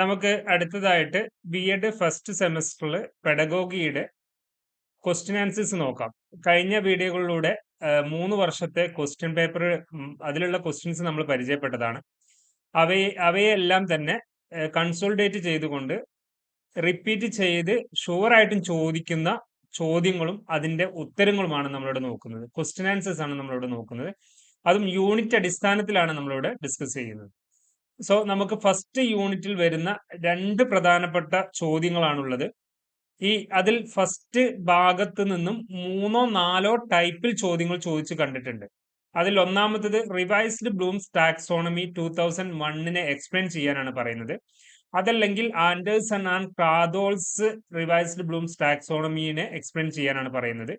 നമുക്ക് അടുത്തതായിട്ട് B Ed first സെമസ്റ്ററിൽ പെഡഗോഗിയുടെ ക്വസ്റ്റ്യൻ ആൻസേഴ്സ് നോക്കാം. കഴിഞ്ഞ വീഡിയോകളിലൂടെ മൂന്ന് വർഷത്തെ ക്വസ്റ്റ്യൻ പേപ്പർ അതിലുള്ള ക്വസ്റ്റ്യൻസ് നമ്മൾ പരിചയപ്പെട്ടതാണ്. അവയെ അവയെല്ലാം തന്നെ കൺസോൾഡേറ്റ് ചെയ്തുകൊണ്ട് റിപ്പീറ്റ് ചെയ്ത് ഷുവറായിട്ടും ചോദിക്കുന്ന ചോദ്യങ്ങളും അതിന്റെ ഉത്തരങ്ങളുമാണ് നമ്മളിവിടെ നോക്കുന്നത്. ക്വസ്റ്റ്യൻ ആൻസേഴ്സ് ആണ് നമ്മളിവിടെ നോക്കുന്നത്. അതും യൂണിറ്റ് അടിസ്ഥാനത്തിലാണ് നമ്മളിവിടെ ഡിസ്കസ് ചെയ്യുന്നത്. സോ നമുക്ക് ഫസ്റ്റ് യൂണിറ്റിൽ വരുന്ന രണ്ട് പ്രധാനപ്പെട്ട ചോദ്യങ്ങളാണുള്ളത്. ഈ അതിൽ ഫസ്റ്റ് ഭാഗത്ത് നിന്നും മൂന്നോ നാലോ ടൈപ്പിൽ ചോദ്യങ്ങൾ ചോദിച്ച് കണ്ടിട്ടുണ്ട്. അതിൽ ഒന്നാമത്തത് revised Bloom's taxonomy two thousand വണ്ണിനെ explain ചെയ്യാനാണ് പറയുന്നത്. അതല്ലെങ്കിൽ Anderson and Krathwohl's revised Bloom's ടാക്സോണമിനെ explain ചെയ്യാനാണ് പറയുന്നത്.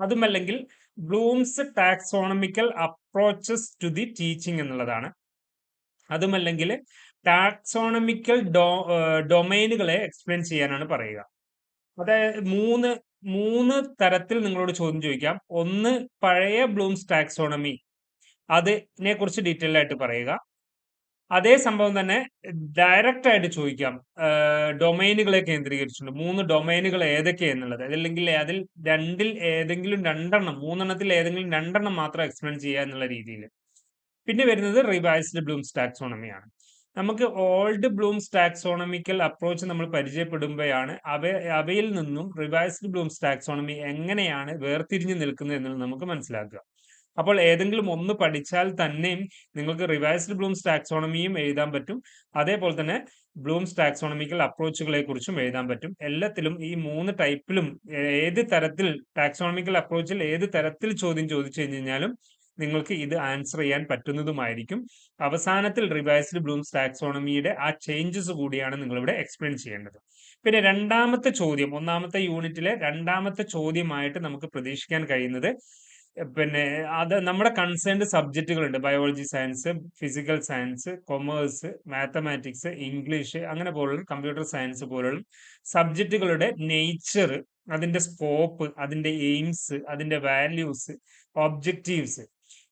അതുമല്ലെങ്കിൽ Bloom's taxonomical approaches to the teaching എന്നുള്ളതാണ്. അതുമല്ലെങ്കിൽ ടാക്സോണമിക്കൽ ഡോ ഡൊമൈനുകളെ എക്സ്പ്ലെയിൻ ചെയ്യാനാണ് പറയുക. അതായത് മൂന്ന് മൂന്ന് തരത്തിൽ നിങ്ങളോട് ചോദ്യം ചോദിക്കാം. ഒന്ന് പഴയ ബ്ലൂംസ് ടാക്സോണമി അതിനെ കുറിച്ച് ഡീറ്റെയിൽ ആയിട്ട് പറയുക. അതേ സംഭവം തന്നെ ഡയറക്റ്റ് ആയിട്ട് ചോദിക്കാം. ഡൊമൈനുകളെ കേന്ദ്രീകരിച്ചുകൊണ്ട് മൂന്ന് ഡൊമൈനുകൾ ഏതൊക്കെ എന്നുള്ളത്. അതല്ലെങ്കിൽ അതിൽ രണ്ടിൽ ഏതെങ്കിലും രണ്ടെണ്ണം മൂന്നെണ്ണത്തിൽ ഏതെങ്കിലും രണ്ടെണ്ണം മാത്രം എക്സ്പ്ലെയിൻ ചെയ്യുക എന്നുള്ള രീതിയിൽ. പിന്നെ വരുന്നത് റിവൈസ്ഡ് ബ്ലൂംസ് ടാക്സോണമിയാണ് നമുക്ക് ഓൾഡ് ബ്ലൂംസ് ടാക്സോണമിക്കൽ അപ്രോച്ച് നമ്മൾ പരിചയപ്പെടുമ്പോഴാണ് അവ അവയിൽ നിന്നും റിവൈസ്ഡ് ബ്ലൂംസ് ടാക്സോണമി എങ്ങനെയാണ് വേർതിരിഞ്ഞു നിൽക്കുന്നത് എന്നുള്ളത് നമുക്ക് മനസ്സിലാക്കുക. അപ്പോൾ ഏതെങ്കിലും ഒന്ന് പഠിച്ചാൽ തന്നെയും നിങ്ങൾക്ക് റിവൈസ്ഡ് ബ്ലൂംസ് ടാക്സോണമിയും എഴുതാൻ പറ്റും. അതേപോലെ തന്നെ ബ്ലൂംസ് ടാക്സോണമിക്കൽ അപ്രോച്ചുകളെ കുറിച്ചും എഴുതാൻ പറ്റും. എല്ലാത്തിലും ഈ മൂന്ന് ടൈപ്പിലും ഏത് തരത്തിൽ ടാക്സോണമിക്കൽ അപ്രോച്ചിൽ ഏത് തരത്തിൽ ചോദ്യം ചോദിച്ചു കഴിഞ്ഞാലും നിങ്ങൾക്ക് ഇത് ആൻസർ ചെയ്യാൻ പറ്റുന്നതുമായിരിക്കും. അവസാനത്തിൽ റിവൈസ്ഡ് ബ്ലൂംസ് ടാക്സോണമിയുടെ ആ ചേഞ്ചസ് കൂടിയാണ് നിങ്ങളിവിടെ എക്സ്പ്ലെയിൻ ചെയ്യേണ്ടത്. പിന്നെ രണ്ടാമത്തെ ചോദ്യം ഒന്നാമത്തെ യൂണിറ്റിലെ രണ്ടാമത്തെ ചോദ്യമായിട്ട് നമുക്ക് പ്രതീക്ഷിക്കാൻ കഴിയുന്നത് പിന്നെ അത് നമ്മുടെ കൺസേൺഡ് സബ്ജക്റ്റുകൾ ഉണ്ട് biology science physical science commerce mathematics English അങ്ങനെ പോലുള്ള കമ്പ്യൂട്ടർ സയൻസ് പോലുള്ള സബ്ജക്റ്റുകളുടെ നേച്ചർ അതിന്റെ സ്കോപ്പ് അതിന്റെ എയിംസ് അതിന്റെ വാല്യൂസ് ഒബ്ജക്റ്റീവ്സ്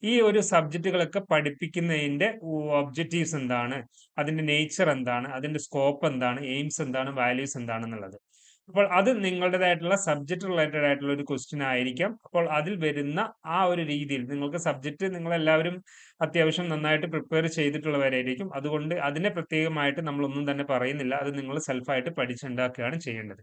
ഈ ഒരു സബ്ജക്റ്റുകളൊക്കെ പഠിപ്പിക്കുന്നതിന്റെ ഒബ്ജക്റ്റീവ്സ് എന്താണ്? അതിന്റെ നേച്ചർ എന്താണ്? അതിന്റെ സ്കോപ്പ് എന്താണ്? എയിംസ് എന്താണ്? വാല്യൂസ് എന്താണെന്നുള്ളത്. അപ്പോൾ അത് നിങ്ങളുടേതായിട്ടുള്ള സബ്ജക്ട് റിലേറ്റഡ് ആയിട്ടുള്ള ഒരു ക്വസ്റ്റ്യൻ ആയിരിക്കാം. അപ്പോൾ അതിൽ വരുന്ന ആ ഒരു രീതിയിൽ നിങ്ങൾക്ക് സബ്ജക്ട് നിങ്ങളെല്ലാവരും അത്യാവശ്യം നന്നായിട്ട് പ്രിപ്പയർ ചെയ്തിട്ടുള്ളവരായിരിക്കും. അതുകൊണ്ട് അതിനെ പ്രത്യേകമായിട്ട് നമ്മളൊന്നും തന്നെ പറയുന്നില്ല. അത് നിങ്ങൾ സെൽഫായിട്ട് പഠിച്ചുണ്ടാക്കുകയാണ് ചെയ്യേണ്ടത്.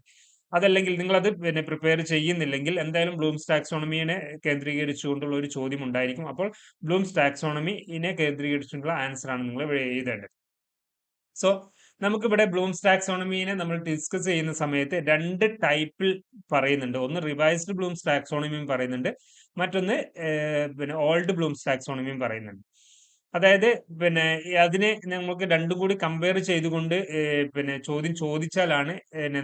അതല്ലെങ്കിൽ നിങ്ങൾ അത് പിന്നെ പ്രിപ്പയർ ചെയ്യുന്നില്ലെങ്കിൽ എന്തായാലും ബ്ലൂംസ് ടാക്സോണമിയെ കേന്ദ്രീകരിച്ചുകൊണ്ടുള്ള ഒരു ചോദ്യം ഉണ്ടായിരിക്കും. അപ്പോൾ ബ്ലൂംസ് ടാക്സോണമിനെ കേന്ദ്രീകരിച്ചുകൊണ്ടുള്ള ആൻസർ ആണ് നിങ്ങൾ എഴുതേണ്ടത്. സോ നമുക്കിവിടെ ബ്ലൂംസ് ടാക്സോണമിനെ നമ്മൾ ഡിസ്കസ് ചെയ്യുന്ന സമയത്ത് രണ്ട് ടൈപ്പിൽ പറയുന്നുണ്ട്. ഒന്ന് റിവൈസ്ഡ് ബ്ലൂംസ് ടാക്സോണമിയും പറയുന്നുണ്ട്. മറ്റൊന്ന് പിന്നെ ഓൾഡ് ബ്ലൂംസ് ടാക്സോണമിയും പറയുന്നുണ്ട്. അതായത് പിന്നെ അതിനെ നമുക്ക് രണ്ടും കൂടി കമ്പയർ ചെയ്തുകൊണ്ട് പിന്നെ ചോദ്യം ചോദിച്ചാലാണ്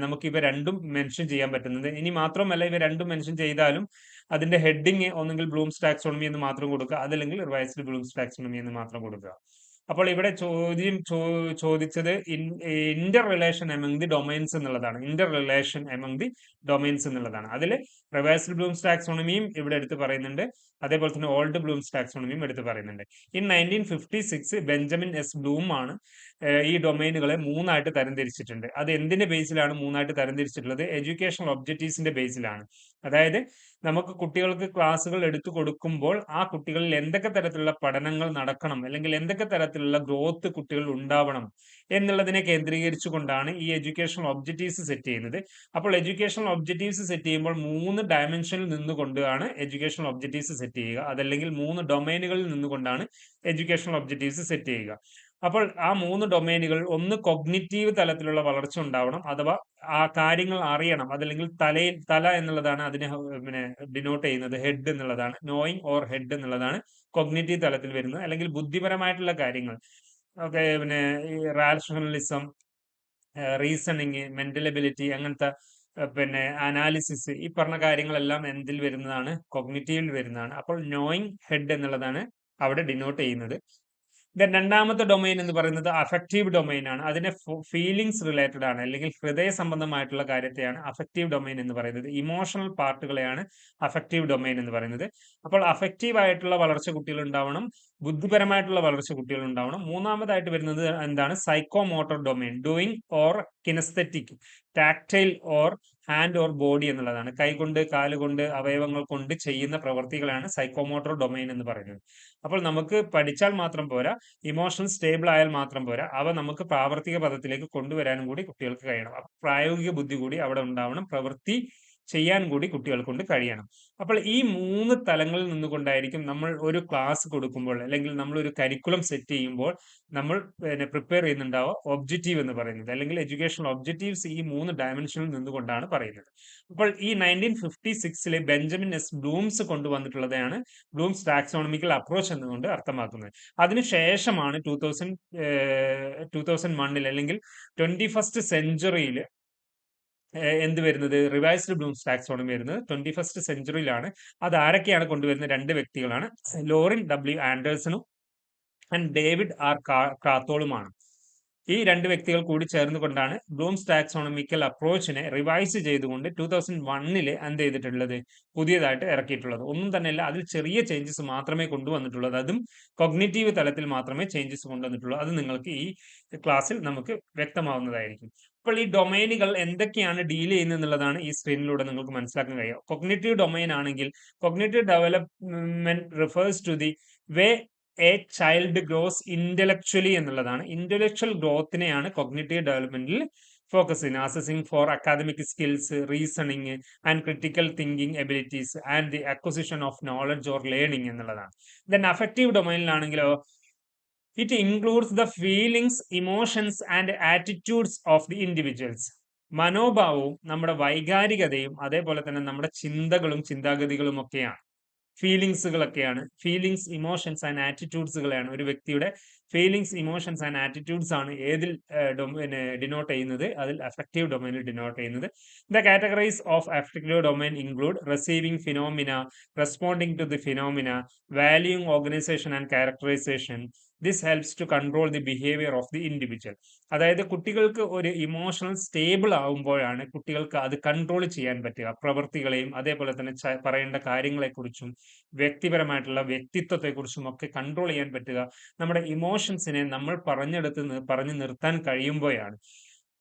നമുക്ക് ഇവ രണ്ടും മെൻഷൻ ചെയ്യാൻ പറ്റുന്നത്. ഇനി മാത്രമല്ല ഇവ രണ്ടും മെൻഷൻ ചെയ്താലും അതിന്റെ ഹെഡിങ് ഒന്നെങ്കിൽ ബ്ലൂംസ് ടാക്സോണമി എന്ന് മാത്രം കൊടുക്കുക അതല്ലെങ്കിൽ റിവൈസ്ഡ് ബ്ലൂംസ് ടാക്സോണമി എന്ന് മാത്രം കൊടുക്കുക. അപ്പോൾ ഇവിടെ ചോദ്യം ചോദിച്ചത് inter relation among the domains എന്നുള്ളതാണ്. Inter relation among the domains എന്നുള്ളതാണ്. അതിൽ റിവേഴ്സ്ഡ് ബ്ലൂംസ് ടാക്സോണമിയും ഇവിടെ എടുത്ത് പറയുന്നുണ്ട്. അതേപോലെ തന്നെ ഓൾഡ് ബ്ലൂംസ് ടാക്സോണമിയും എടുത്ത് പറയുന്നുണ്ട്. In nineteen fifty six Benjamin S Bloom ആണ് ഈ ഡൊമൈനുകളെ മൂന്നായിട്ട് തരംതിരിച്ചിട്ടുണ്ട്. അത് എന്തിന്റെ ബേസിലാണ് മൂന്നായിട്ട് തരംതിരിച്ചിട്ടുള്ളത്? എഡ്യൂക്കേഷണൽ ഒബ്ജക്റ്റീവ്സിന്റെ ബേസിലാണ്. അതായത് നമുക്ക് കുട്ടികൾക്ക് ക്ലാസ്സുകൾ എടുത്തു കൊടുക്കുമ്പോൾ ആ കുട്ടികളിൽ എന്തൊക്കെ തരത്തിലുള്ള പഠനങ്ങൾ നടക്കണം അല്ലെങ്കിൽ എന്തൊക്കെ തരത്തിലുള്ള ഗ്രോത്ത് കുട്ടികൾ ഉണ്ടാവണം എന്നുള്ളതിനെ കേന്ദ്രീകരിച്ചുകൊണ്ടാണ് ഈ എഡ്യൂക്കേഷണൽ ഒബ്ജക്റ്റീവ്സ് സെറ്റ് ചെയ്യുന്നത്. അപ്പോൾ എഡ്യൂക്കേഷണൽ ഒബ്ജക്റ്റീവ്സ് സെറ്റ് ചെയ്യുമ്പോൾ മൂന്ന് ഡയമെൻഷനിൽ നിന്നുകൊണ്ടാണ് എഡ്യൂക്കേഷണൽ ഒബ്ജക്റ്റീവ്സ് സെറ്റ് ചെയ്യുക. അതല്ലെങ്കിൽ മൂന്ന് ഡൊമൈനുകളിൽ നിന്നുകൊണ്ടാണ് എഡ്യൂക്കേഷണൽ ഒബ്ജക്റ്റീവ്സ് സെറ്റ് ചെയ്യുക. അപ്പോൾ ആ മൂന്ന് ഡൊമൈനുകൾ ഒന്ന് കൊഗ്നിറ്റീവ് തലത്തിലുള്ള വളർച്ച ഉണ്ടാവണം അഥവാ ആ കാര്യങ്ങൾ അറിയണം. അതല്ലെങ്കിൽ തലയിൽ തല എന്നുള്ളതാണ് അതിനെ പിന്നെ ഡിനോട്ട് ചെയ്യുന്നത്. ഹെഡ് എന്നുള്ളതാണ്. നോയിങ് ഓർ ഹെഡ് എന്നുള്ളതാണ് കൊഗ്നിറ്റീവ് തലത്തിൽ വരുന്നത്. അല്ലെങ്കിൽ ബുദ്ധിപരമായിട്ടുള്ള കാര്യങ്ങൾ. ഓക്കെ പിന്നെ ഈ റാഷണലിസം റീസണിങ് മെന്റൽ എബിലിറ്റി അങ്ങനത്തെ പിന്നെ അനാലിസിസ് ഈ പറഞ്ഞ കാര്യങ്ങളെല്ലാം എന്തിൽ വരുന്നതാണ്? കൊഗ്നിറ്റീവിൽ വരുന്നതാണ്. അപ്പോൾ നോയിങ് ഹെഡ് എന്നുള്ളതാണ് അവിടെ ഡിനോട്ട് ചെയ്യുന്നത്. ദെൻ രണ്ടാമത്തെ ഡൊമൈൻ എന്ന് പറയുന്നത് അഫക്റ്റീവ് ഡൊമൈൻ ആണ്. അതിന്റെ ഫീലിങ്സ് റിലേറ്റഡ് ആണ് അല്ലെങ്കിൽ ഹൃദയ സംബന്ധമായിട്ടുള്ള കാര്യത്തെയാണ് അഫക്റ്റീവ് ഡൊമൈൻ എന്ന് പറയുന്നത്. ഇമോഷണൽ പാർട്ടുകളെയാണ് അഫക്റ്റീവ് ഡൊമൈൻ എന്ന് പറയുന്നത്. അപ്പോൾ അഫക്റ്റീവ് ആയിട്ടുള്ള വളർച്ച കുട്ടികൾ ഉണ്ടാവണം ബുദ്ധിപരമായിട്ടുള്ള വളർച്ച കുട്ടികൾ ഉണ്ടാവണം. മൂന്നാമതായിട്ട് വരുന്നത് എന്താണ്? Psycho motor domain doing or kinesthetic tactile or hand or body എന്നുള്ളതാണ്. കൈകൊണ്ട് കാലുകൊണ്ട് അവയവങ്ങൾ കൊണ്ട് ചെയ്യുന്ന പ്രവർത്തികളാണ് സൈക്കോമോട്ടോർ ഡൊമൈൻ എന്ന് പറയുന്നത്. അപ്പോൾ നമുക്ക് പഠിച്ചാൽ മാത്രം പോരാ ഇമോഷൻ സ്റ്റേബിൾ ആയാൽ മാത്രം പോരാ അവ നമുക്ക് പ്രാവർത്തിക പദത്തിലേക്ക് കൊണ്ടുവരാനും കൂടി കുട്ടികൾക്ക് കഴിയണം. പ്രായോഗിക ബുദ്ധി കൂടി അവിടെ ഉണ്ടാവണം. പ്രവൃത്തി ചെയ്യാൻ കൂടി കുട്ടികൾ കൊണ്ട് കഴിയണം. അപ്പോൾ ഈ മൂന്ന് തലങ്ങളിൽ നിന്നുകൊണ്ടായിരിക്കും നമ്മൾ ഒരു ക്ലാസ് കൊടുക്കുമ്പോൾ അല്ലെങ്കിൽ നമ്മൾ ഒരു കരിക്കുലം സെറ്റ് ചെയ്യുമ്പോൾ നമ്മൾ പിന്നെ പ്രിപ്പയർ ചെയ്യുന്നുണ്ടാവുക ഒബ്ജക്റ്റീവ് എന്ന് പറയുന്നത്. അല്ലെങ്കിൽ എഡ്യൂക്കേഷണൽ ഒബ്ജക്റ്റീവ്സ് ഈ മൂന്ന് ഡയമെൻഷനിൽ നിന്നുകൊണ്ടാണ് പറയുന്നത്. അപ്പോൾ ഈ നയന്റീൻ ഫിഫ്റ്റി സിക്സിലെ ബെഞ്ചമിൻ എസ് ബ്ലൂംസ് കൊണ്ടുവന്നിട്ടുള്ളതാണ് ബ്ലൂംസ് ടാക്സോണമിക്കൽ അപ്രോച്ച് എന്നുകൊണ്ട് അർത്ഥമാക്കുന്നത്. അതിനുശേഷമാണ് ടൂ തൗസൻഡ് ടൂ തൗസൻഡ് വണ്ണിൽ അല്ലെങ്കിൽ ട്വന്റി ഫസ്റ്റ് സെഞ്ചുറിയിൽ എന്ത് വരുന്നത്? റിവൈസ്ഡ് ബ്ലൂംസ് ടാക്സോണമി വരുന്നത്. ട്വന്റി ഫസ്റ്റ് സെഞ്ചുറിയിലാണ് അത് ആരൊക്കെയാണ് കൊണ്ടുവരുന്നത്? രണ്ട് വ്യക്തികളാണ്. ലോറിൻ ഡബ്ല്യു ആൻഡേഴ്സണും ആൻഡ് ഡേവിഡ് ആർ ക്രാത്തോളുമാണ് ഈ രണ്ട് വ്യക്തികൾ കൂടി ചേർന്നുകൊണ്ടാണ് ബ്ലൂംസ് ടാക്സോണമിക്കൽ അപ്രോച്ചിനെ റിവൈസ് ചെയ്തുകൊണ്ട് ടൂ തൗസൻഡ് വണ്ണിൽ എന്ത് ചെയ്തിട്ടുള്ളത്? പുതിയതായിട്ട് ഇറക്കിയിട്ടുള്ളത്. ഒന്നും തന്നെ അല്ല അതിൽ ചെറിയ ചേഞ്ചസ് മാത്രമേ കൊണ്ടുവന്നിട്ടുള്ളത്. അതും കൊഗ്നേറ്റീവ് തലത്തിൽ മാത്രമേ ചേഞ്ചസ് കൊണ്ടുവന്നിട്ടുള്ളൂ. അത് നിങ്ങൾക്ക് ഈ ക്ലാസ്സിൽ നമുക്ക് വ്യക്തമാവുന്നതായിരിക്കും. അപ്പോൾ ഈ ഡൊമൈനുകൾ എന്തൊക്കെയാണ് ഡീൽ ചെയ്യുന്നത് എന്നുള്ളതാണ് ഈ സ്ക്രീനിലൂടെ നിങ്ങൾക്ക് മനസ്സിലാക്കാൻ കഴിയുക. കൊഗ്നേറ്റീവ് ഡൊമൈൻ ആണെങ്കിൽ cognitive development refers to the way a child grows intellectually എന്നുള്ളതാണ്. ഇന്റലക്ച്വൽ ഗ്രോത്തിനെയാണ് കൊഗ്നേറ്റീവ് ഡെവലപ്മെന്റിൽ ഫോക്കസ് ചെയ്യുന്നത്. Assessing for academic skills reasoning and critical thinking abilities and the acquisition of knowledge or learning എന്നുള്ളതാണ്. Then affective ഡൊമൈനിലാണെങ്കിലോ it includes the feelings emotions and attitudes of the individuals മനോഭാവവും നമ്മുടെ വൈകാരികതയും അതേപോലെ തന്നെ നമ്മുടെ ചിന്തകളും ചിന്താഗതികളും ഒക്കെയാണ്. ഫീലിങ്സുകളൊക്കെയാണ് ഫീലിങ്സ് ഇമോഷൻസ് ആൻഡ് ആറ്റിറ്റ്യൂഡ്സുകളെയാണ് ഒരു വ്യക്തിയുടെ ഫീലിങ്സ് ഇമോഷൻസ് ആൻഡ് ആറ്റിറ്റ്യൂഡ്സ് ആണ് ഏതിൽ പിന്നെ ഡിനോട്ട് ചെയ്യുന്നത്? അതിൽ അഫക്റ്റീവ് ഡൊമൈനിൽ ഡിനോട്ട് ചെയ്യുന്നത്. The categorise of affective domain include receiving phenomena responding to the phenomena valuing organisation and characterisation this helps to control the behaviour of the individual അതായത് കുട്ടികൾക്ക് ഒരു ഇമോഷണൽ സ്റ്റേബിൾ ആവുമ്പോഴാണ് കുട്ടികൾക്ക് അത് കൺട്രോൾ ചെയ്യാൻ പറ്റുക. പ്രവൃത്തികളെയും അതേപോലെ തന്നെ പറയേണ്ട കാര്യങ്ങളെക്കുറിച്ചും വ്യക്തിപരമായിട്ടുള്ള വ്യക്തിത്വത്തെക്കുറിച്ചും ഒക്കെ കൺട്രോൾ ചെയ്യാൻ പറ്റുക. നമ്മുടെ ഇമോഷൻസിനെ നമ്മൾ പറഞ്ഞെടുത്ത് പറഞ്ഞു നിർത്താൻ കഴിയുമ്പോഴാണ്.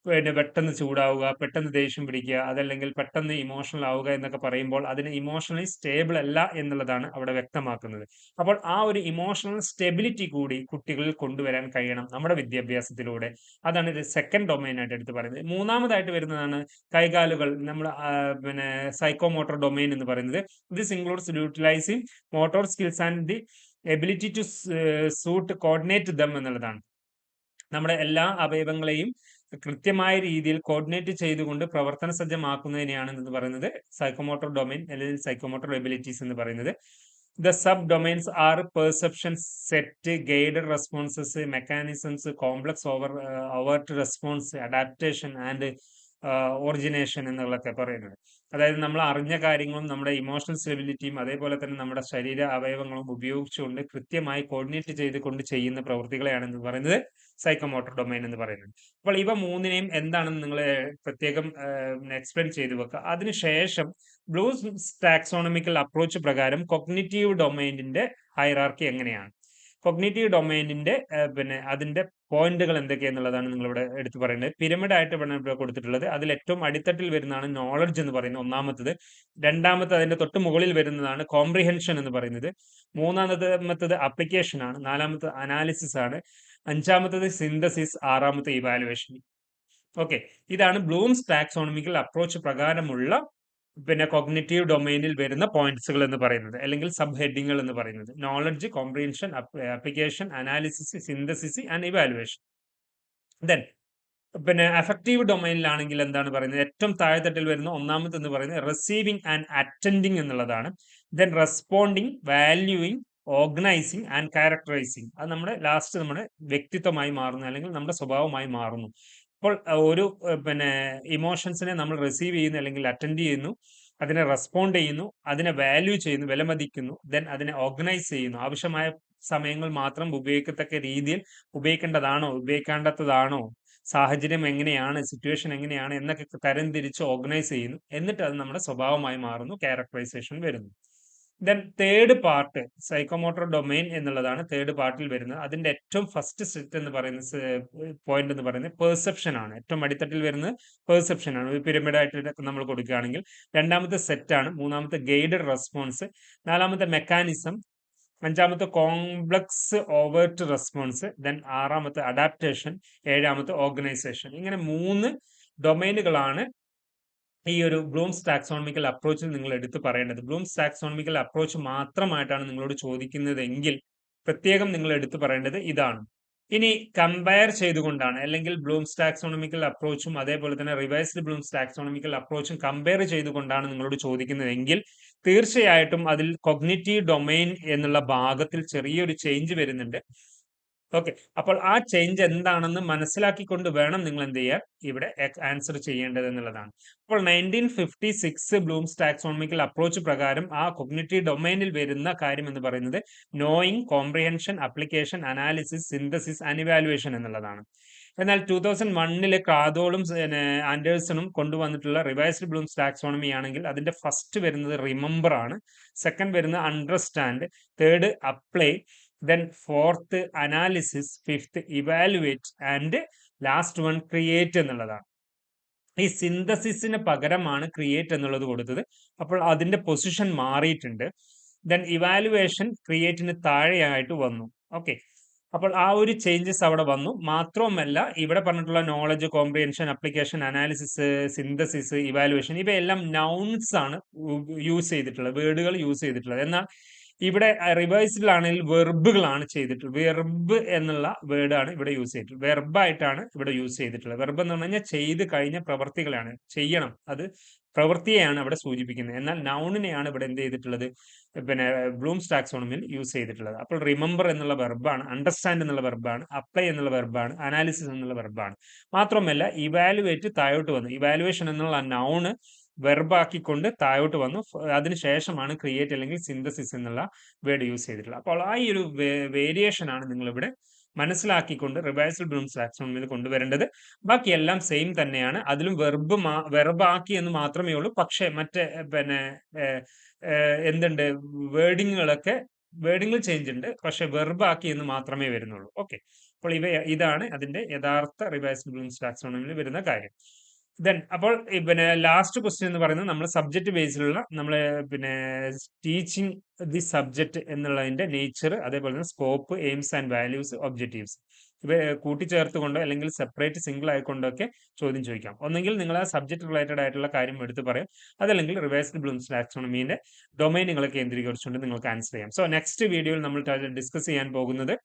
പിന്നെ പെട്ടെന്ന് ചൂടാവുക പെട്ടെന്ന് ദേഷ്യം പിടിക്കുക അതല്ലെങ്കിൽ പെട്ടെന്ന് ഇമോഷണൽ ആവുക എന്നൊക്കെ പറയുമ്പോൾ അതിന് ഇമോഷണലി സ്റ്റേബിൾ അല്ല എന്നുള്ളതാണ് അവിടെ വ്യക്തമാക്കുന്നത്. അപ്പോൾ ആ ഒരു ഇമോഷണൽ സ്റ്റെബിലിറ്റി കൂടി കുട്ടികളിൽ കൊണ്ടുവരാൻ കഴിയണം നമ്മുടെ വിദ്യാഭ്യാസത്തിലൂടെ. അതാണ് ഇത് സെക്കൻഡ് ഡൊമൈൻ ആയിട്ട് എടുത്ത് പറയുന്നത്. മൂന്നാമതായിട്ട് വരുന്നതാണ് കൈകാലുകൾ. നമ്മൾ പിന്നെ സൈക്കോ മോട്ടോർ ഡൊമൈൻ എന്ന് പറയുന്നത്. This includes utilising motor skills and the ability to suit coordinate them എന്നുള്ളതാണ്. നമ്മുടെ എല്ലാ അവയവങ്ങളെയും കൃത്യമായ രീതിയിൽ കോർഡിനേറ്റ് ചെയ്തുകൊണ്ട് പ്രവർത്തന സജ്ജമാക്കുന്നതിനെയാണ് എന്ന് പറയുന്നത്. സൈക്കോമോട്ടർ ഡൊമൈൻ അല്ലെങ്കിൽ സൈക്കോമോട്ടർ എബിലിറ്റീസ് എന്ന് പറയുന്നത്. The sub domains are perception set guided responses mechanisms complex overt response adaptation and origination എന്നുള്ളതൊക്കെ പറയുന്നത്. അതായത് നമ്മൾ അറിഞ്ഞ കാര്യങ്ങളും നമ്മുടെ ഇമോഷണൽ സ്റ്റെബിലിറ്റിയും അതേപോലെ തന്നെ നമ്മുടെ ശരീര അവയവങ്ങളും ഉപയോഗിച്ചുകൊണ്ട് കൃത്യമായി കോർഡിനേറ്റ് ചെയ്തുകൊണ്ട് ചെയ്യുന്ന പ്രവൃത്തികളെയാണ് എന്ന് പറയുന്നത് സൈക്കോമോട്ടർ ഡൊമൈൻ എന്ന് പറയുന്നത്. അപ്പോൾ ഇവ മൂന്നിനെയും എന്താണെന്ന് നിങ്ങൾ പ്രത്യേകം എക്സ്പ്ലെയിൻ ചെയ്തു വെക്കുക അതിനുശേഷം ബ്ലൂസ് ടാക്സോണമിക്കൽ അപ്രോച്ച് പ്രകാരം കൊഗ്നിറ്റീവ് ഡൊമൈനിന്റെ ഹൈറാർക്കി എങ്ങനെയാണ്? കൊഗ്നേറ്റീവ് ഡൊമൈനിന്റെ പിന്നെ അതിന്റെ പോയിന്റുകൾ എന്തൊക്കെയെന്നുള്ളതാണ് നിങ്ങളിവിടെ എടുത്തു പറയുന്നത് പിരമിഡ് ആയിട്ട് ഇവിടെ കൊടുത്തിട്ടുള്ളത്. അതിൽ ഏറ്റവും അടിത്തട്ടിൽ വരുന്നതാണ് നോളജ് എന്ന് പറയുന്നത് ഒന്നാമത്തത്. രണ്ടാമത്തെ അതിന്റെ തൊട്ട് മുകളിൽ വരുന്നതാണ് കോംപ്രിഹെൻഷൻ എന്ന് പറയുന്നത്. മൂന്നാമത്തത് അപ്ലിക്കേഷൻ ആണ്. നാലാമത്തെ അനാലിസിസ് ആണ്. അഞ്ചാമത്തത് സിന്തസിസ് ആറാമത്തെ ഇവാലുവേഷൻ ഓക്കെ ഇതാണ് ബ്ലൂംസ് ടാക്സോണമിക്കൽ അപ്രോച്ച് പ്രകാരമുള്ള പിന്നെ കോഗ്നേറ്റീവ് ഡൊമൈനിൽ വരുന്ന പോയിന്റ്സുകൾ എന്ന് പറയുന്നത് അല്ലെങ്കിൽ സബ് ഹെഡിങ്ങൾ എന്ന് പറയുന്നത്. Knowledge comprehension application analysis synthesis and evaluation then പിന്നെ അഫക്റ്റീവ് ഡൊമൈനിലാണെങ്കിൽ എന്താണ് പറയുന്നത്? ഏറ്റവും താഴെത്തട്ടിൽ വരുന്ന ഒന്നാമത്തെ എന്ന് പറയുന്നത് റിസീവിങ് ആൻഡ് അറ്റൻഡിങ് എന്നുള്ളതാണ്. Then responding valuing organising and characterising അത് നമ്മുടെ ലാസ്റ്റ് നമ്മുടെ വ്യക്തിത്വമായി മാറുന്നു അല്ലെങ്കിൽ നമ്മുടെ സ്വഭാവമായി മാറുന്നു. അപ്പോൾ ഒരു പിന്നെ ഇമോഷൻസിനെ നമ്മൾ റിസീവ് ചെയ്യുന്നു അല്ലെങ്കിൽ അറ്റൻഡ് ചെയ്യുന്നു അതിനെ റെസ്പോണ്ട് ചെയ്യുന്നു അതിനെ വാല്യൂ ചെയ്യുന്നു വിലമതിക്കുന്നു ദെൻ അതിനെ ഓർഗനൈസ് ചെയ്യുന്നു. ആവശ്യമായ സമയങ്ങൾ മാത്രം ഉപയോഗിക്കത്തക്ക രീതിയിൽ ഉപയോഗിക്കേണ്ടതാണോ ഉപയോഗിക്കേണ്ടതാണോ സാഹചര്യം എങ്ങനെയാണ് സിറ്റുവേഷൻ എങ്ങനെയാണ് എന്നൊക്കെ തരംതിരിച്ച് ഓർഗനൈസ് ചെയ്യുന്നു. എന്നിട്ട് അത് നമ്മുടെ സ്വഭാവമായി മാറുന്നു ക്യാരക്ടറൈസേഷൻ വരുന്നു. Then third part psychomotor domain എന്നുള്ളതാണ് തേർഡ് പാർട്ടിൽ വരുന്നത്. അതിന്റെ ഏറ്റവും ഫസ്റ്റ് സെറ്റ് എന്ന് പറയുന്ന പോയിന്റ് എന്ന് പറയുന്നത് പെർസെപ്ഷൻ ആണ്. ഏറ്റവും അടിത്തട്ടിൽ വരുന്നത് പെർസെപ്ഷൻ ആണ്. ഒരു പിരമിഡായിട്ട് നമ്മൾ കൊടുക്കുകയാണെങ്കിൽ രണ്ടാമത്തെ സെറ്റ് ആണ് മൂന്നാമത്തെ ഗൈഡഡ് റെസ്പോൺസ് നാലാമത്തെ മെക്കാനിസം അഞ്ചാമത്തെ കോംപ്ലക്സ് ഓവേർട്ട് റെസ്പോൺസ് ദെൻ ആറാമത്തെ അഡാപ്റ്റേഷൻ ഏഴാമത്തെ ഓർഗനൈസേഷൻ ഇങ്ങനെ മൂന്ന് ഡൊമൈനുകളാണ് ഈ ഒരു ബ്ലൂംസ് ടാക്സോണമിക്കൽ അപ്രോച്ചിൽ നിങ്ങൾ എടുത്തു പറയേണ്ടത്. ബ്ലൂംസ് ടാക്സോണമിക്കൽ അപ്രോച്ച് മാത്രമായിട്ടാണ് നിങ്ങളോട് ചോദിക്കുന്നതെങ്കിൽ പ്രത്യേകം നിങ്ങൾ എടുത്തു പറയേണ്ടത് ഇതാണ്. ഇനി കമ്പയർ ചെയ്തുകൊണ്ടാണ് അല്ലെങ്കിൽ ബ്ലൂംസ് ടാക്സോണമിക്കൽ അപ്രോച്ചും അതേപോലെ തന്നെ റിവൈസ്ഡ് ബ്ലൂംസ് ടാക്സോണമിക്കൽ അപ്രോച്ചും കമ്പയർ ചെയ്തുകൊണ്ടാണ് നിങ്ങളോട് ചോദിക്കുന്നതെങ്കിൽ തീർച്ചയായിട്ടും അതിൽ കൊഗ്നിറ്റീവ് ഡൊമൈൻ എന്നുള്ള ഭാഗത്തിൽ ചെറിയൊരു ചേഞ്ച് വരുന്നുണ്ട്. ഓക്കെ അപ്പോൾ ആ ചേഞ്ച് എന്താണെന്ന് മനസ്സിലാക്കിക്കൊണ്ട് വേണം നിങ്ങൾ എന്ത് ചെയ്യാൻ? ഇവിടെ ആൻസർ ചെയ്യേണ്ടത് എന്നുള്ളതാണ്. അപ്പോൾ nineteen fifty six Bloom's taxonomical approach പ്രകാരം ആ കൊഗ്നിറ്റീവ് ഡൊമൈനിൽ വരുന്ന കാര്യം എന്ന് പറയുന്നത് knowing comprehension application analysis synthesis and evaluation എന്നുള്ളതാണ്. എന്നാൽ ടൂ തൗസൻഡ് വണ്ണിലെ കാതോളും ആൻഡേഴ്സണും കൊണ്ടുവന്നിട്ടുള്ള റിവൈസ്ഡ് ബ്ലൂംസ് ടാക്സോണമി ആണെങ്കിൽ അതിന്റെ ഫസ്റ്റ് വരുന്നത് റിമെമ്പർ ആണ്. സെക്കൻഡ് വരുന്നത് understand third apply then fourth analysis fifth evaluate and last one create എന്നുള്ളതാണ്. ഈ സിന്തസിസിന് പകരമാണ് ക്രിയേറ്റ് എന്നുള്ളത് കൊടുത്തത്. അപ്പോൾ അതിന്റെ പൊസിഷൻ മാറിയിട്ടുണ്ട്. ദെൻ ഇവാലുവേഷൻ ക്രിയേറ്റിന് താഴെയായിട്ട് വന്നു. ഓക്കെ അപ്പോൾ ആ ഒരു ചേഞ്ചസ് അവിടെ വന്നു. മാത്രവുമല്ല ഇവിടെ പറഞ്ഞിട്ടുള്ള knowledge comprehension application analysis synthesis evaluation ഇവയെല്ലാം നൗൺസ് ആണ് യൂസ് ചെയ്തിട്ടുള്ളത്. വേർഡുകൾ യൂസ് ചെയ്തിട്ടുള്ളത്. എന്നാൽ ഇവിടെ റിവേഴ്സിലാണെങ്കിൽ വെർബുകളാണ് ചെയ്തിട്ടുള്ളത് വെർബ് എന്നുള്ള വേർഡാണ് ഇവിടെ യൂസ് ചെയ്തിട്ടുള്ളത് വെർബായിട്ടാണ് ഇവിടെ യൂസ് ചെയ്തിട്ടുള്ളത്. വെർബ് എന്ന് പറഞ്ഞു ചെയ്ത് കഴിഞ്ഞ പ്രവർത്തികളാണ് ചെയ്യണം. അത് പ്രവൃത്തിയെയാണ് അവിടെ സൂചിപ്പിക്കുന്നത്. എന്നാൽ നൗണിനെയാണ് ഇവിടെ എന്ത് ചെയ്തിട്ടുള്ളത്? പിന്നെ ബ്ലൂംസ് ടാക്സോണമിൽ യൂസ് ചെയ്തിട്ടുള്ളത്. അപ്പോൾ റിമെമ്പർ എന്നുള്ള വെർബാണ് അണ്ടർസ്റ്റാൻഡ് എന്നുള്ള വെർബാണ് അപ്ലൈ എന്നുള്ള വെർബാണ് അനാലിസിസ് എന്നുള്ള വെർബാണ് മാത്രമല്ല ഇവാലുവേറ്റ് താഴോട്ട് വന്നു. ഇവാലുവേഷൻ എന്നുള്ള നൗണ് വെർബാക്കിക്കൊണ്ട് താഴോട്ട് വന്നു. അതിനുശേഷമാണ് ക്രിയേറ്റ് അല്ലെങ്കിൽ സിന്തസിസ് എന്നുള്ള വേർഡ് യൂസ് ചെയ്തിട്ടുള്ളത്. അപ്പോൾ ആ ഈ ഒരു വേരിയേഷൻ ആണ് നിങ്ങൾ ഇവിടെ മനസ്സിലാക്കിക്കൊണ്ട് റിവേഴ്സൽ ബ്ലൂംസ് ടാക്സോണമിയിൽ കൊണ്ടുവരേണ്ടത്. ബാക്കി എല്ലാം സെയിം തന്നെയാണ്. അതിലും വെർബ് വെർബാക്കി എന്ന് മാത്രമേ ഉള്ളൂ. പക്ഷേ മറ്റേ പിന്നെ എന്തുണ്ട്? വേർഡിങ്ങുകളൊക്കെ വേർഡിങ്ങിൽ ചേഞ്ച് ഉണ്ട്. പക്ഷെ വെർബാക്കി എന്ന് മാത്രമേ വരുന്നുള്ളൂ. ഓക്കെ അപ്പോൾ ഇവ ഇതാണ് അതിന്റെ യഥാർത്ഥ റിവേഴ്സൽ ബ്ലൂംസ് ടാക്സോണമിയിൽ വരുന്ന കാര്യം. ദെൻ അപ്പോൾ പിന്നെ ലാസ്റ്റ് ക്വസ്റ്റ്യൻ എന്ന് പറയുന്നത് നമ്മൾ സബ്ജക്ട് ബേസിലുള്ള നമ്മൾ പിന്നെ ടീച്ചിങ് ദി സബ്ജക്ട് എന്നുള്ളതിന്റെ നേച്ചർ അതേപോലെ തന്നെ scope aims and values objectives കൂട്ടിച്ചേർത്തുകൊണ്ടോ അല്ലെങ്കിൽ സെപ്പറേറ്റ് സിംഗിൾ ആയിക്കൊണ്ടോ ഒക്കെ ചോദ്യം ചോദിക്കാം. ഒന്നെങ്കിൽ നിങ്ങൾ ആ സബ്ജക്ട് റിലേറ്റഡ് ആയിട്ടുള്ള കാര്യം എടുത്ത് പറയും. അതല്ലെങ്കിൽ റിവേഴ്സ്ഡ് ബ്ലൂംസ് ടാക്സോണമീന്റെ ഡൊമൈനുകളെ കേന്ദ്രീകരിച്ചുകൊണ്ട് നിങ്ങൾക്ക് ആൻസർ ചെയ്യാം. സോ നെക്സ്റ്റ് വീഡിയോയിൽ നമ്മൾ ഡിസ്കസ് ചെയ്യാൻ പോകുന്നത്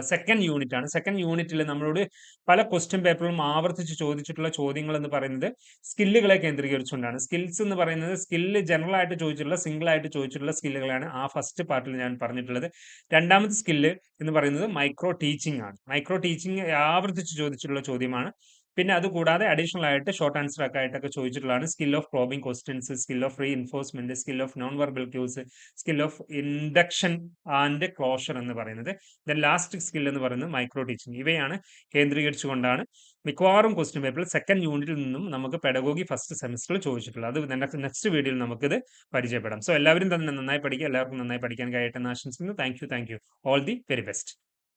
സെക്കൻഡ് യൂണിറ്റ് ആണ്. സെക്കൻഡ് യൂണിറ്റിൽ നമ്മളോട് പല ക്വസ്റ്റ്യൻ പേപ്പറിലും ആവർത്തിച്ച് ചോദിച്ചിട്ടുള്ള ചോദ്യങ്ങൾ എന്ന് പറയുന്നത് സ്കില്ലുകളെ കേന്ദ്രീകരിച്ചുകൊണ്ടാണ്. സ്കിൽസ് എന്ന് പറയുന്നത് സ്കില്ല് ജനറൽ ആയിട്ട് ചോദിച്ചിട്ടുള്ള സിംഗിൾ ആയിട്ട് ചോദിച്ചിട്ടുള്ള സ്കില്ലുകളാണ് ആ ഫസ്റ്റ് പാർട്ടിൽ ഞാൻ പറഞ്ഞിട്ടുള്ളത്. രണ്ടാമത്തെ സ്കില്ല് എന്ന് പറയുന്നത് മൈക്രോ ടീച്ചിങ് ആണ്. മൈക്രോ ടീച്ചിങ് ആവർത്തിച്ച് ചോദിച്ചിട്ടുള്ള ചോദ്യമാണ്. പിന്നെ അത് കൂടാതെ അഡീഷണൽ ആയിട്ട് ഷോർട്ട് ആൻസർ ഒക്കെ ആയിട്ടൊക്കെ ചോദിച്ചിട്ടുള്ളതാണ്. Skill of probing questions skill of reinforcement skill of non verbal cues skill of induction and closure എന്ന് പറയുന്നത്. ദൻ ലാസ്റ്റ് സ്കിൽ എന്ന് പറയുന്നത് മൈക്രോ ടീച്ചിങ് ഇവയാണ് കേന്ദ്രീകരിച്ചുകൊണ്ടാണ് മിക്കവാറും ക്വസ്റ്റ്യൻ പേപ്പറിൽ സെക്കൻഡ് യൂണിറ്റിൽ നിന്നും നമുക്ക് പെഡഗോഗി ഫസ്റ്റ് സെമിസ്റ്ററിൽ ചോദിച്ചിട്ടുള്ളത്. അത് നെക്സ്റ്റ് വീഡിയോയിൽ നമുക്കിത് പരിചയപ്പെടാം. സോ എല്ലാവരും തന്നെ നന്നായി പഠിക്കുക. എല്ലാവർക്കും നന്നായി പഠിക്കാൻ കഴിയട്ടെ എന്ന് ആശംസിക്കുന്നു. Thank you thank you all the very best